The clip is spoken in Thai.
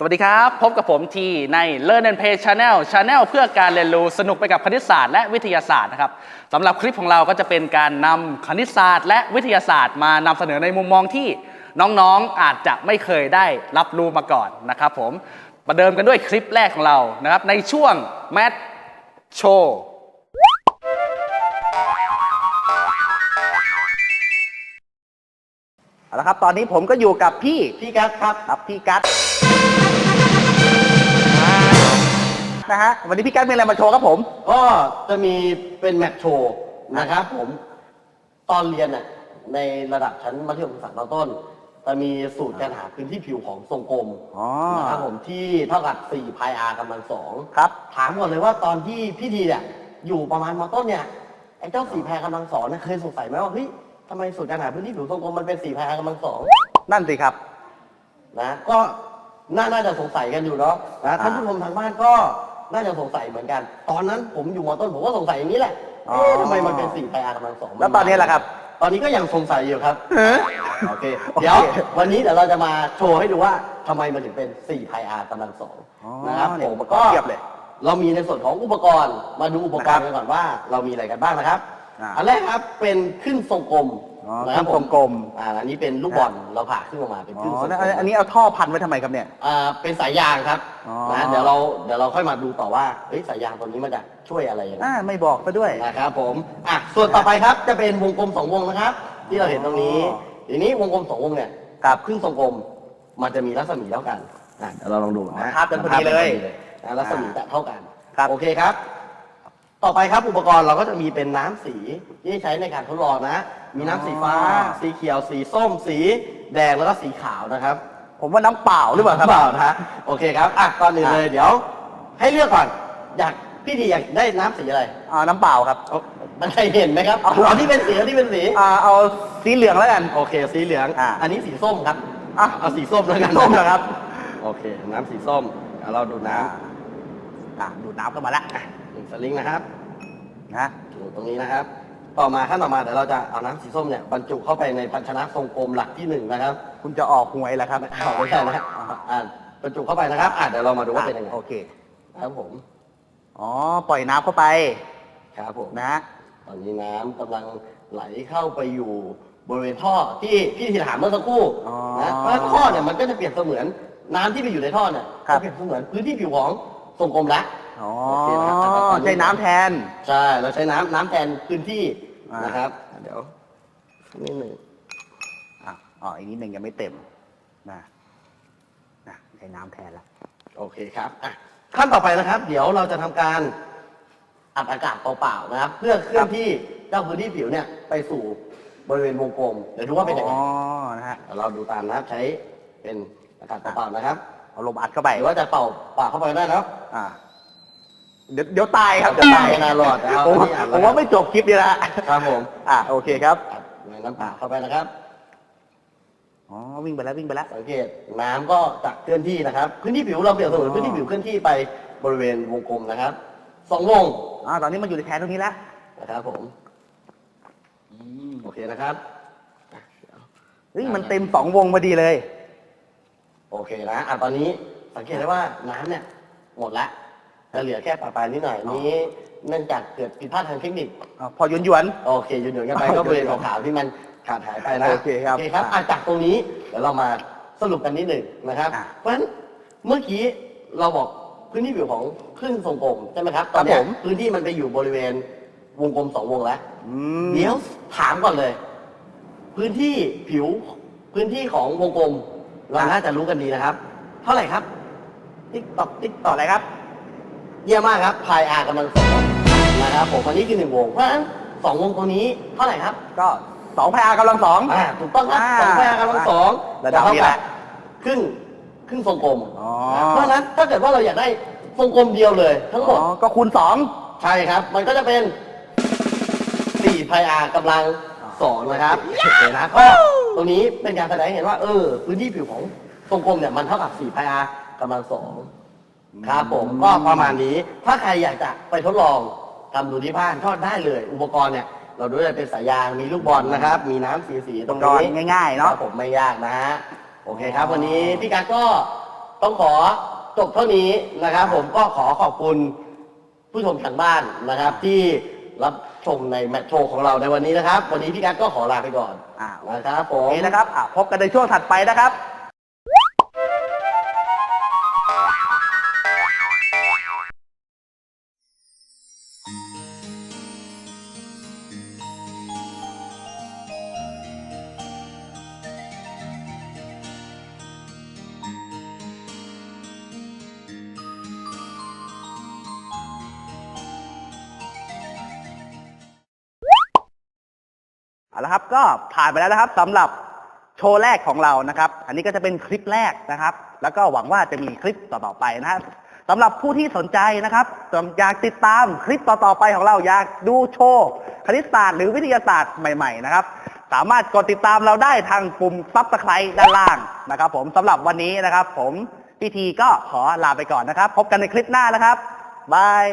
สวัสดีครับ พบกับผมทีใน Learn and Play Channel Channel เพื่อการเรียนรู้สนุกไปกับคณิตศาสตร์และวิทยาศาสตร์นะครับสำหรับคลิปของเราก็จะเป็นการนำคณิตศาสตร์ และวิทยาศาสตร์ มานำเสนอในมุมมองที่น้องๆอาจจะไม่เคยได้รับรู้มาก่อนนะครับผมประเดิมกันด้วยคลิปแรกของเรานะครับในช่วง Math Show เอาละครับ ตอนนี้ผมก็อยู่กับพี่พี่กัสครับครับพี่กัส นะฮะวันนี้พี่กัสมีอะไรมาโชว์ครับผม ก็จะมีเป็นแมทโชว์นะครับผม ตอนเรียนน่ะในระดับชั้นมัธยมศึกษาตอนต้น จะมีสูตรการหาพื้นที่ผิวของทรงกลมอ๋อ นะครับผมที่เท่ากับ4พายอาร์กำลังสองครับ ถามก่อนเลยว่าตอนที่พี่ทีเนี่ยอยู่ประมาณมต้นเนี่ยไอ้เจ้าสี่พายกำลังสองเนี่ยเคยสงสัยไหมว่าเฮ้ยทำไมสูตรการหาพื้นที่ผิวทรงกลมมันเป็นสี่พายอาร์กำลังสอง นั่นสิครับ นะก็น่าน่าจะสงสัยกันอยู่เนาะนะท่านผู้ชมทางบ้านก็ น่าจะสงสัยเหมือนกัน ตอนนั้นผมอยู่มต้นผมก็สงสัยอย่างนี้แหละอ๋อเอ๊ะทำไมมันเป็นสี่ไปอากำลังสองแล้วตอนนี้ล่ะครับ ตอนนี้ก็ยังสงสัยอยู่ครับเฮ้ยโอเค เดี๋ยววันนี้เดี๋ยวเราจะมาโชว์ให้ดูว่าทำไมมันถึงเป็นสี่ไพอากำลังสองอ๋อนะครับเนี่ยผมอุปกรก็ณ์เทียบเลย เรามีในส่วนของอุปกรณ์ มาดูอุปกรณ์กันก่อนว่า เรามีอะไรกันบ้างนะครับอ่าอันแรกครับเป็นขึ้นทรงกลม อ๋อนะคขึ้รับนทรงกลมอ่าอันนี้เป็นลูกบอลเราผ่าขึ้นออกมาเป็นอ๋ขึ้นทรองกแล้วลมอันนี้เอาท่อพันไว้ทำไมครับเนี่ย อ่าเป็นสายยางครับอ๋อ นะเดี๋ยวเราเดี๋ยวเราค่อยมาดูต่อว่าเฮ้ยสายยางตัวนี้มันจะช่วยอะไรยังไงอ่าไม่บอกซะด้วย นะครับผมอะส่วนต่อไปครับจะเป็นวงกลมสองวงนะครับ ที่เราเห็นตรงนี้ อ๋อ ทีนี้วงกลมสองวงเนี่ยกับครึ่งทรงกลมมันจะมีรัศมีเท่ากันอะเดี๋ยวเราลองดูอ๋อนะทับกันพอดีเลย นะรัศมีจะเท่ากันครับ โอเคครับ ต่อไปครับอุปกรณ์เราก็จะมีเป็นน้ำสีที่ใช้ในการทดลองนะ มีน้ำสีฟ้าสีเขียว สีส้ม สีแดงแล้วก็สีขาวนะครับผมว่าน้ำเปล่าหรือเปล่าครับ เปล่านะฮะโอเคครับอะก่อนอื่นเลยเดี๋ยว ให้เลือกก่อนอยากพี่ดีอยากได้น้ำสีอะไรอ่าน้ำเปล่าครับ เอามันใครเห็นไหมครับเอาเอาที่เป็นสีเอาที่เป็นสีอ่าเอาสีเหลืองแล้วกัน โอเคสีเหลืองอะอันนี้สีส้มครับอะเอาสีส้มแล้วกันส้มเหรอครับโอเค น้ำสีส้มเดี๋ยวเราดูน้อ่าอ่าดูดน้ำเข้ามาละำหนึ่ง สลิงนะครับนะอยู่ตรงนี้นะครับ ต่อมาขั้นต่อมาเดี๋ยวเราจะเอาน้ำสีส้มเนี่ยบรรจุเข้าไปในภาชนะทรงกลมหลักที่หนึ่งนะครับคุณจะออกหวยแล้วครับเอาไม่ใช่นะครับอ่าบรรจุเข้าไปนะครับอะเดี๋ยวเรามาดูว่าเป็นยังไงโอเค ครับผม อ๋อปล่อยน้ำเข้าไป ครับผมนะ ตอนนี้น้ำกำลังไหลเข้าไปอยู่บริเวณท่อที่พี่ทีถามเมื่อสักครู่อ๋อนะเพราะฉะนั้นท่อเนี่ยมันก็จะเปรียบเสมือนน้ำที่ไปอยู่ในท่อเนี่ยครับจะเปรียบเสมือนพื้นที่ผิวของทรงกลมละ อ๋อโอเคนะครับใช้น้ำแทน ใช่ เราใช้น้ำน้ำแทนพื้นที่อ่าน นะครับ เดี๋ยวนิดหนึ่งอะอ๋ออีกนิดหนึ่งยังไม่เต็มนะนะใช้น้ำแทนละโอเคครับอะขั้นต่อไปนะครับ เดี๋ยวเราจะทำการอัดอากาศเปล่าๆนะครับ เพื่อเคลื่อนที่เจ้าพื้นที่ผิวเนี่ยไปสู่บริเวณวงกลมเดี๋ยวดูว่าเป็นยังไงอ๋อนะฮะเดี๋ยวเราดูตามนะครับใช้เป็นอากาศเปล่าๆนะครับเอาลมอัดเข้าไปหรือว่าจะเป่าปากเข้าไปก็ได้นะครับ อ่า เดี๋ยวเดี๋ยวตายครับเดี๋ยวตายไม่น่ารอดเอาผมอันนี้อ่านแล้วผมว่าไม่จบคลิปนี้ละครับผมอ่าโอเคครับอัดในน้ำเปล่าเข้าไปนะครับ อ๋อวิ่งไปแล้ววิ่งไปแล้ว สังเกตน้ำก็จะเคลื่อนที่นะครับพื้นที่ผิวเราเปรียบเสมือนพื้นที่ผิวเคลื่อนที่ไปบริเวณวงกลมนะครับสองวงอ่าตอนนี้มันอยู่ในแทนตรงนี้แล้วนะครับผมโอเคนะครับ เฮ้ยมันเต็มสองวงพอดีเลย โอเคนะอะตอนนี้สังเกตได้ว่าน้ำเนี่ยหมดละ จะเหลือแค่ปลายๆนิดหน่อยนี้เนื่องจากเกิดผิดพลาดทางเทคนิคอ่าพอหยวนหยวนโอเคหยุดๆกันไปก็บริเวณขาวๆที่มันขาดหายไปนะโอเคครับ โอเคครับอะจากตรงนี้เดี๋ยวเรามาสรุปกันนิดหนึ่งนะครับ อะเพราะฉะนั้นเมื่อกี้เราบอกพื้นที่ผิวของครึ่งทรงกลมใช่ไหมครับตอนเนี้ครัยบผม พื้นที่มันไปอยู่บริเวณวงกลมสองวงแล้ว อืม เดี๋ยวถามก่อนเลย พื้นที่ผิวพื้นที่ของวงกลม เราน่าจะรู้กันดีนะครับ เท่าไหร่ครับ ติ๊กตอกติ๊กตต่ออกอะไรครับ เยี่ยมมากครับพายอากำลังสองนะครับผมอันนี้คือหนึ่งวงเพราะฉะนั้นสองวงตรงนี้เท่าไหร่ครับก็สองพายากำลังสอง อ่าถูกต้องครับอ่าสองพายากำลังสองระดับนี้แหละ ครึ่งครึ่งทรงกลมอ๋อเพราะฉะนั้นถ้าเกิดว่าเราอยากได้ทรงกลมเดียวเลย ทั้งหมดอ๋อก็คูณสองใช่ครับ มันก็จะเป็นสี่พายอากำลังสองนะครับโอเคนะก็ตรงนี้เป็นการแสดงให้เห็นว่าเออพื้นที่ผิวของทรงกลมเนี่ยมันเท่ากับสี่พายอากำลังสอง ครับผมก็ประมาณนี้ ถ้าใครอยากจะไปทดลองทำดูที่บ้านก็ได้เลย อุปกรณ์เนี่ย เราดูได้เป็นสายยางมีลูกบอลนะครับ มีน้ำสีๆตรงก่อนนี้ ง่ายๆคเนาะรับผมไม่ยากนะฮะโอเคครับ วันนี้พี่กัดก็ต้องขอจบเท่านี้นะครับ ผมก็ขอขอบคุณผู้ชมทางบ้านนะครับ ที่รับชมในแมตช์โชว์ของเราในวันนี้นะครับ วันนี้พี่กั๊กก็ขอลาไปก่อนอ่า นะครับผโอม เคนะครับอะพบกันในช่วงถัดไปนะครับ เอาละครับก็ผ่านไปแล้วนะครับสำหรับโชว์แรกของเรานะครับ อันนี้ก็จะเป็นคลิปแรกนะครับ แล้วก็หวังว่าจะมีคลิปต่อๆไปนะครับสำหรับผู้ที่สนใจนะครับอยากติดตามคลิปต่อๆไปของเราอยากดูโชว์คณิตศาสตร์หรือวิทยาศาสตร์ใหม่ ๆ นะครับ สามารถกดติดตามเราได้ทางปุ่มซับสไครต์ด้านล่างนะครับ ผมสำหรับวันนี้นะครับ ผมพิธีก็ขอลาไปก่อนนะครับ พบกันในคลิปหน้านะครับบาย